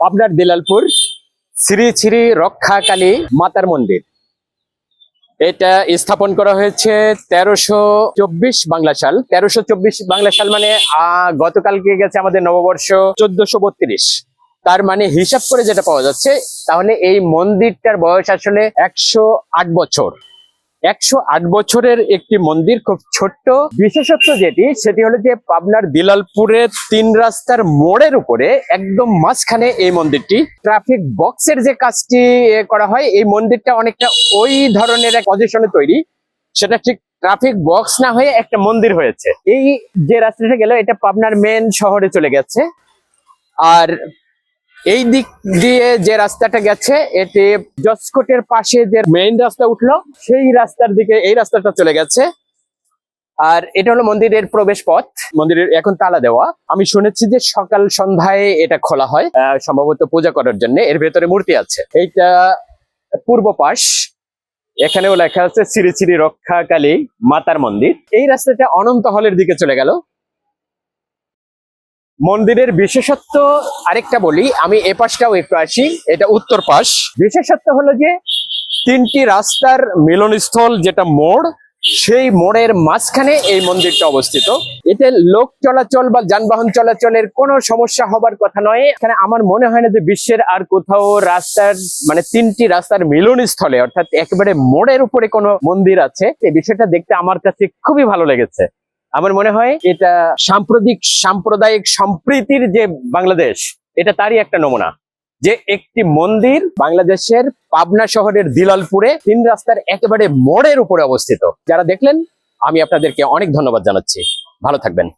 পাবনার দিলালপুর শ্রী শ্রী রক্ষাকালী মাতার মন্দির। এটা স্থাপন করা হয়েছে তেরোশো চব্বিশ বাংলা সাল। তেরোশো চব্বিশ বাংলা সাল মানে গতকালকে গেছে আমাদের নববর্ষ চোদ্দশো বত্রিশ। তার মানে হিসাব করে যেটা পাওয়া যাচ্ছে, তাহলে এই মন্দিরটার বয়স আসলে একশো আট বছর। একশো আট বছরের একটি মন্দির খুব ছোট্ট। বিশেষত্ব যেটি, সেটি হলো যে পাবনার দিলালপুরের তিন রাস্তার মোড়ের উপরে একদম মাঝখানে এই মন্দিরটি। ট্রাফিক বক্সের যে কাজটি করা হয়, এই মন্দিরটা অনেকটা ওই ধরনের এক পজিশনে তৈরি। সেটা ঠিক ট্রাফিক বক্স না হয়ে একটা মন্দির হয়েছে। এই যে রাস্তাটা গেল, এটা পাবনার মেন শহরে চলে গেছে। আর এই দিক দিয়ে যে রাস্তাটা গেছে, এটি জসকোটের পাশে যে মেইন রাস্তা উঠল, সেই রাস্তার দিকে এই রাস্তাটা চলে গেছে। আর এটা হলো মন্দিরের প্রবেশ পথ মন্দিরের এখন তালা দেওয়া। আমি শুনেছি যে সকাল সন্ধ্যায় এটা খোলা হয় সম্ভবত পূজা করার জন্য। এর ভেতরে মূর্তি আছে। এইটা পূর্ব পাশ। এখানেও লেখা আছে, শ্রী শ্রী রক্ষাকালী মাতার মন্দির। এই রাস্তাটা অনন্ত হলের দিকে চলে গেল। মন্দিরের বিশেষত্ব আরেকটা বলি, আমি এ পাশটাও একটু আসি, এটা উত্তর পাশ। বিশেষত্ব হলো যে, তিনটি রাস্তার মিলনস্থল যেটা মোড়, সেই মোড়ের মাঝখানে এই মন্দিরটা অবস্থিত। এতে লোক চলাচল বা যানবাহন চলাচলের কোনো সমস্যা হবার কথা নয়। এখানে আমার মনে হয় না যে বিশ্বের আর কোথাও রাস্তার মানে তিনটি রাস্তার মিলনস্থলে, অর্থাৎ একেবারে মোড়ের উপরে কোনো মন্দির আছে। এই বিষয়টা দেখতে আমার কাছে খুবই ভালো লেগেছে। আমার মনে হয় এটা সাম্প্রতিক সাম্প্রদায়িক সম্প্রীতির যে বাংলাদেশ, এটা তারই একটা নমুনা। যে একটি মন্দির বাংলাদেশের পাবনা শহরের দিলালপুরে তিন রাস্তার একেবারে মোড়ের উপরে অবস্থিত। যারা দেখলেন, আমি আপনাদেরকে অনেক ধন্যবাদ জানাচ্ছি। ভালো থাকবেন।